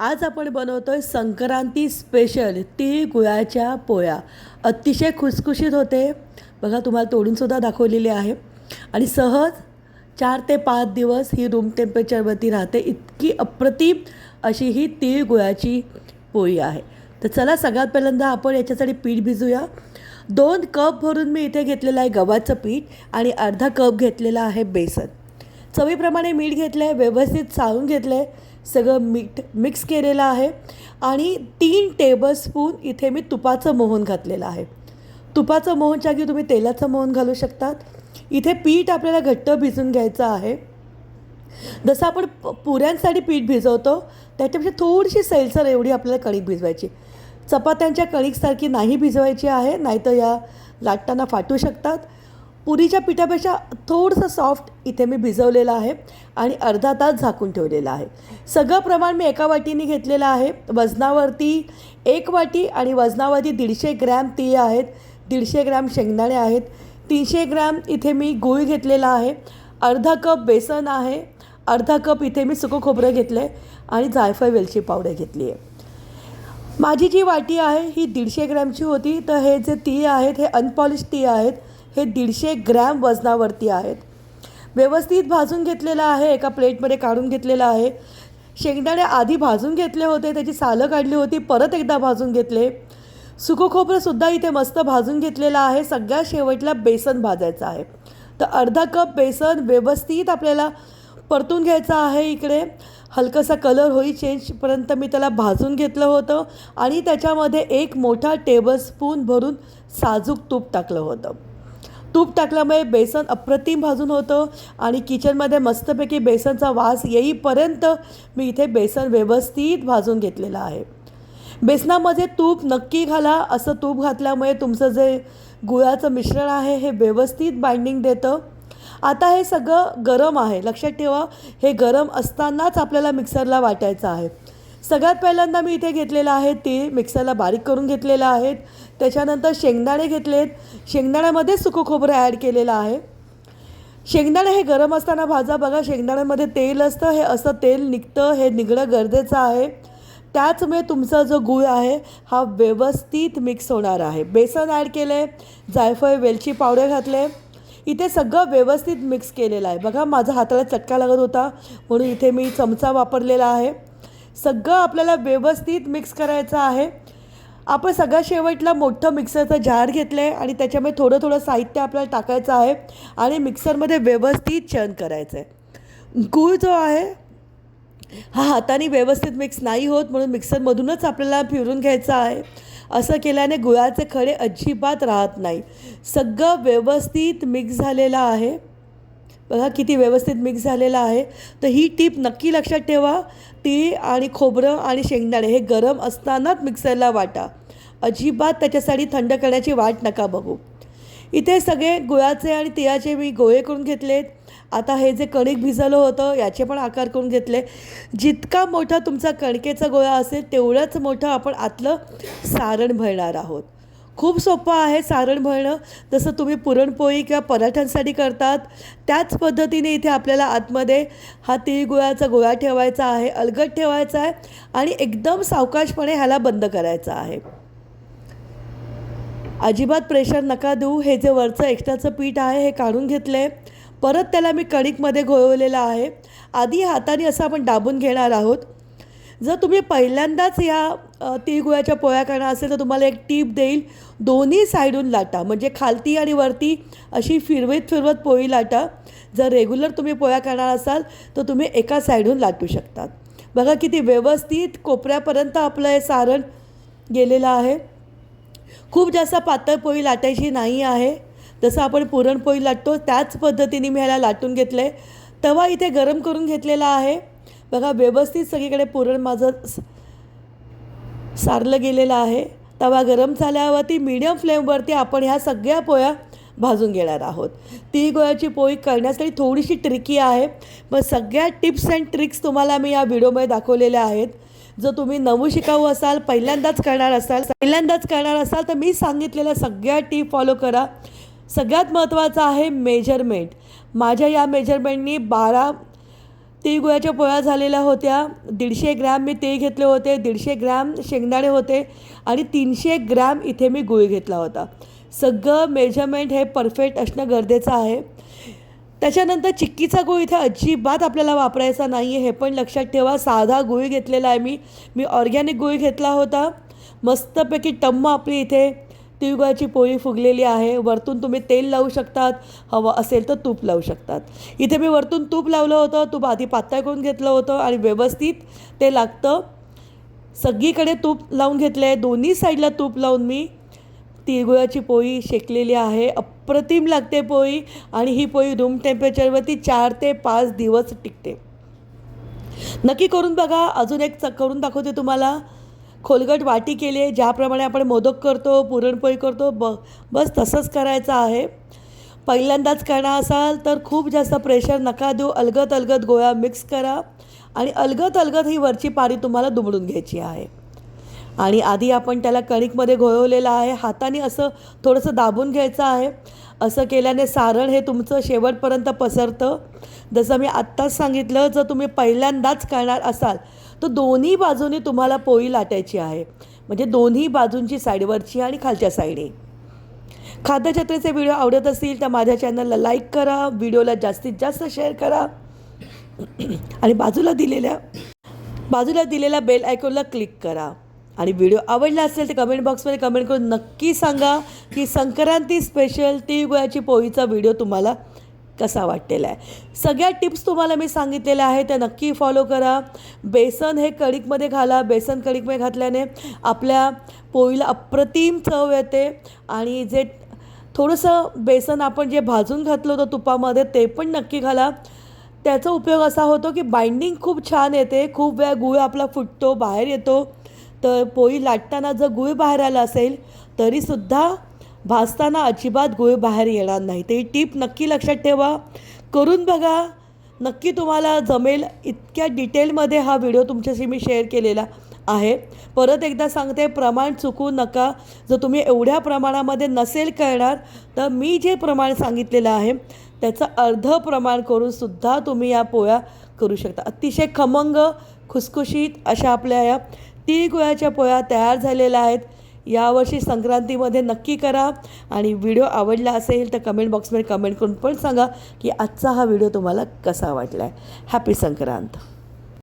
आज आपण बनवतोय संक्रांती स्पेशल तीळ गुळाच्या पोळ्या. अतिशय खुसखुशीत होते. बघा तुम्हाला तोडूनसुद्धा दाखवलेली आहे. आणि सहज चार ते पाच दिवस ही रूम टेम्परेचरवरती राहते. इतकी अप्रतिम अशी ही तीळ गुळाची पोळी आहे. तर चला सगळ्यात पहिल्यांदा आपण याच्यासाठी पीठ भिजूया. दोन कप भरून मी इथे घेतलेलं आहे गव्हाचं पीठ आणि अर्धा कप घेतलेला आहे बेसन. चवीप्रमाणे मीठ घेतलं आहे व्यवस्थित चाळून घेतलं आहे सगळं मीठ मिक्स केलेलं आहे. आणि तीन टेबलस्पून इथे मी तुपाचं मोहन घातलेलं आहे. तुपाचं मोहन जागी तुम्ही तेलाचं मोहन घालू शकतात. इथे पीठ आपल्याला घट्ट भिजून घ्यायचं आहे. जसं आपण प- पुऱ्यांसाठी पीठ भिजवतो त्याच्यापेक्षा थोडीशी सैलसर एवढी आपल्याला कणिक भिजवायची. चपात्यांच्या कणिकसारखी नाही भिजवायची आहे नाहीतर या लाटताना फाटू शकतात. पुरीच्या पिठापेक्षा थोडंसं सॉफ्ट इथे मी भिजवलेलं आहे आणि अर्धा तास झाकून ठेवलेलं आहे. सगळं प्रमाण मी एका वाटीने घेतलेलं आहे. वजनावरती एक वाटी आणि वजनावरती दीडशे ग्रॅम तीळ आहेत दीडशे ग्रॅम शेंगदाणे आहेत तीनशे ग्रॅम इथे मी गूळ घेतलेला आहे अर्धा कप बेसन आहे अर्धा कप इथे मी सुकं खोबरं घेतलं आहे आणि जायफळ वेलची पावडर घेतली आहे. माझी जी वाटी आहे ही दीडशे ग्रॅमची होती. तर हे जे तीळ आहेत हे अनपॉलिश तीळ आहेत. हे दीडशे ग्रॅम वजनावरती आहेत. व्यवस्थित भाजून घेतलेलं आहे एका प्लेटमध्ये काढून घेतलेलं आहे. शेंगदाणे आधी भाजून घेतले होते त्याची सालं काढली होती परत एकदा भाजून घेतले. सुकं खोबरंसुद्धा इथे मस्त भाजून घेतलेलं आहे सगळ्या शेवटला बेसन भाजायचं आहे. तर अर्धा कप बेसन व्यवस्थित आपल्याला परतून घ्यायचं आहे इकडे. हलकासा कलर होई चेंजपर्यंत मी त्याला भाजून घेतलं होतं आणि त्याच्यामध्ये एक मोठा टेबलस्पून भरून साजूक तूप टाकलं होतं. तूप टाकल्यामुळे बेसन अप्रतिम भाजून होतं आणि किचनमध्ये मस्तपैकी बेसनचा वास येईपर्यंत मी इथे बेसन व्यवस्थित भाजून घेतलेलं आहे. बेसनामध्ये तूप नक्की घाला. असं तूप घातल्यामुळे तुमचं जे गुळाचं मिश्रण आहे हे व्यवस्थित बाइंडिंग देतं. आता हे सगळं गरम आहे. लक्षात ठेवा हे गरम असतानाच आपल्याला मिक्सरला वाटायचं आहे. सगळ्यात पहिल्यांदा मी इथे घेतलेलं आहे तीळ मिक्सरला बारीक करून घेतलेलं आहेत त्याच्यानंतर शेंगदाणे घेतलेत. शेंगदाण्यामध्ये सुकं खोबरं ॲड केलेलं आहे. शेंगदाणे हे गरम असताना भाजा. बघा शेंगदाण्यामध्ये तेल असतं. हे असं तेल निघतं. हे निघणं गरजेचं आहे. त्याचमुळे तुमचा जो गूळ आहे हा व्यवस्थित मिक्स होणार आहे. बेसन ॲड केलं आहे जायफळ वेलची पावडर घातले. इथे सगळं व्यवस्थित मिक्स केलेलं आहे. बघा माझा हाताला चटका लागत होता. म्हणून इथे मी चमचा वापरलेला आहे. सगळं आपल्याला व्यवस्थित मिक्स करायचं आहे. आपण सगळ्या शेवटला मोठं मिक्सरचं जार घेतलं आहे आणि त्याच्यामध्ये थोडं थोडं साहित्य आपल्याला टाकायचं आहे आणि मिक्सरमध्ये व्यवस्थित चयन करायचं आहे गूळ जो आहे हा हाताने व्यवस्थित मिक्स नाही होत म्हणून मिक्सरमधूनच आपल्याला फिरून घ्यायचं आहे. असं केल्याने गुळाचे खडे अजिबात राहत नाही. सगळं व्यवस्थित मिक्स झालेलं आहे. बघा किती व्यवस्थित मिक्स झालेलं आहे. तर ही टीप नक्की लक्षात ठेवा. तीळ आणि खोबरं आणि शेंगदाणे हे गरम असतानाच मिक्सरला वाटा. अजिबात त्याच्यासाठी थंड करण्याची वाट नका बघू. इथे सगळे गुळाचे आणि तिळाचे मी गोळे करून घेतलेत. आता हे जे कणिक भिजवलं होतं याचे पण आकार करून घेतले. जितका मोठा तुमचा कणकेचा गोळा असेल तेवढंच मोठं आपण आतलं सारण भरणार आहोत. खूप सोपं आहे सारण भरणं. जसं तुम्ही पुरणपोळी किंवा पराठ्यांसाठी करतात त्याच पद्धतीने इथे आपल्याला आतमध्ये हा तिळगुळाचा गोळा ठेवायचा आहे अलगट ठेवायचा आहे आणि एकदम सावकाशपणे ह्याला बंद करायचा आहे. अजिबात प्रेशर नका देऊ हे जे वरचं एक्स्ट्राचं पीठ आहे हे काढून घेतलं. आहे परत त्याला मी कणिकमध्ये घोळवलेलं आहे. आधी हाताने असं आपण दाबून घेणार आहोत. जर तुम्ही पहिल्यांदाच ह्या तिळगुळाच्या पोळ्या करणार असेल तर तुम्हाला एक टीप देईल. दोन्ही साईडून लाटा म्हणजे खालती आणि वरती अशी फिरवत फिरवत पोळी लाटा. जर रेग्युलर तुम्ही पोळ्या करणार असाल तर तुम्ही एका साईडून लाटू शकतात. बघा किती व्यवस्थित कोपऱ्यापर्यंत आपलं हे सारण गेलेलं आहे. खूप जास्त पातळ पोळी लाटायची नाही आहे. जसं आपण पुरणपोळी लाटतो त्याच पद्धतीने मी ह्याला लाटून घेतलं आहे तवा इथे गरम करून घेतलेला आहे. बघा व्यवस्थित सगळीकडे पुरण माझं सारलं गेलेलं आहे. तवा गरम झाल्यावरती मीडियम फ्लेमवरती आपण ह्या सगळ्या पोळ्या भाजून घेणार आहोत. ती गोळ्याची पोळी करण्यासाठी थोडीशी ट्रिकी आहे. पण सगळ्या टिप्स अँड ट्रिक्स तुम्हाला मी या व्हिडिओमध्ये दाखवलेल्या आहेत. जर तुम्ही नवू शिकाऊ असाल पहिल्यांदाच करणार असाल पहिल्यांदाच करणार असाल तर मी सांगितलेल्या सगळ्या टीप फॉलो करा. सगळ्यात महत्त्वाचं आहे मेजरमेंट माझ्या या मेजरमेंटनी बारा तिळगुळाच्या पोळ्या झालेल्या होत्या. दीडशे ग्रॅम मी तेल घेतले होते. दीडशे ग्रॅम शेंगदाणे होते आणि तीनशे ग्रॅम इथे मी गुळ घेतला होता. सगळं मेजरमेंट हे परफेक्ट असणं गरजेचं आहे. त्याच्यानंतर चिक्कीचा गुळ इथे अजिबात आपल्याला वापरायचा नाही आहे हे पण लक्षात ठेवा. साधा गुळ घेतलेला आहे मी. मी ऑर्गॅनिक गुळ घेतला होता. मस्तपैकी टम्म आपली इथे तिळगुळाची पोळी फुगलेली आहे. वरतून तुम्ही तेल लावू शकतात. हवं असेल तर तूप लावू शकतात. इथे मी वरतून तूप लावलं होतं. तूप आधी पातळ करून घेतलं होतं आणि व्यवस्थित ते लागतं. सगळीकडे तूप लावून घेतलं आहे दोन्ही साईडला तूप लावून मी तिळगुळाची पोळी शेकलेली आहे. अप्रतिम लागते पोळी आणि ही पोळी रूम टेम्परेचरवरती चार ते पाच दिवस टिकते. नक्की करून बघा. अजून एक च करून दाखवते तुम्हाला. खोलगट वाटी केली आहे ज्याप्रमाणे आपण मोदक करतो पुरणपोळी करतो ब बस तसंच करायचं आहे. पहिल्यांदाच करणार असाल तर खूप जास्त प्रेशर नका देऊ. अलगत अलगत गोळ्या मिक्स करा आणि अलगत अलगत ही वरची पारी तुम्हाला दुमडून घ्यायची आहे. आणि आधी आपण त्याला कणिकमध्ये घोळवलेलं आहे. हाताने असं थोडंसं दाबून घ्यायचं आहे. असं केल्याने सारण हे तुमचं शेवटपर्यंत पसरतं. जसं मी आत्ताच सांगितलं जर तुम्ही पहिल्यांदाच करणार असाल तर दोन्ही बाजूनी तुम्हाला पोळी लाटायची आहे. म्हणजे दोन्ही बाजूंची साईडवरची आणि खालच्या साईडे. खाद्यजत्रेचे व्हिडिओ आवडत असतील तर माझ्या चॅनलला लाईक करा व्हिडिओला जास्तीत जास्त शेअर करा. आणि बाजूला दिलेल्या बाजूला दिलेल्या बेल आयकॉनला क्लिक करा. आणि व्हिडिओ आवडला असेल तर कमेंट बॉक्समध्ये कमेंट करून नक्की सांगा की संक्रांती स्पेशल तिळगुळाची पोळीचा व्हिडिओ तुम्हाला कसा वाटलेला आहे. सगळ्या टिप्स तुम्हाला मी सांगितलेल्या आहे त्या नक्की फॉलो करा. बेसन हे कणिकमध्ये घाला बेसन कणिकमध्ये घातल्याने आपल्या पोळीला अप्रतिम चव येते आणि जे थोडंसं बेसन आपण जे भाजून घातलं होतं तुपामध्ये ते पण नक्की घाला. त्याचा उपयोग असा होतो की बाइंडिंग खूप छान येते खूप वेळा गुळ आपला फुटतो बाहेर येतो. तर पोळी लाटताना जर गुळ बाहेर आला असेल तरीसुद्धा भाजताना अजिबात गुळ बाहेर येणार नाही. ते टीप नक्की लक्षात ठेवा. करून बघा. नक्की तुम्हाला जमेल इतक्या डिटेलमध्ये हा व्हिडिओ तुमच्याशी मी शेअर केलेला आहे. परत एकदा सांगते प्रमाण चुकू नका. जर तुम्ही एवढ्या प्रमाणामध्ये नसेल करणार तर मी जे प्रमाण सांगितलेलं आहे त्याचं अर्ध प्रमाण करूनसुद्धा तुम्ही या पोळ्या करू शकता. अतिशय खमंग खुसखुशीत अशा आपल्या या तिळगुळाच्या पोळ्या तयार झालेल्या आहेत. यावर्षी संक्रांतीमध्ये नक्की करा. आणि व्हिडिओ आवडला असेल तर कमेंट बॉक्समध्ये कमेंट करून पण सांगा की आजचा हा व्हिडिओ तुम्हाला कसा वाटला आहे हॅपी संक्रांत.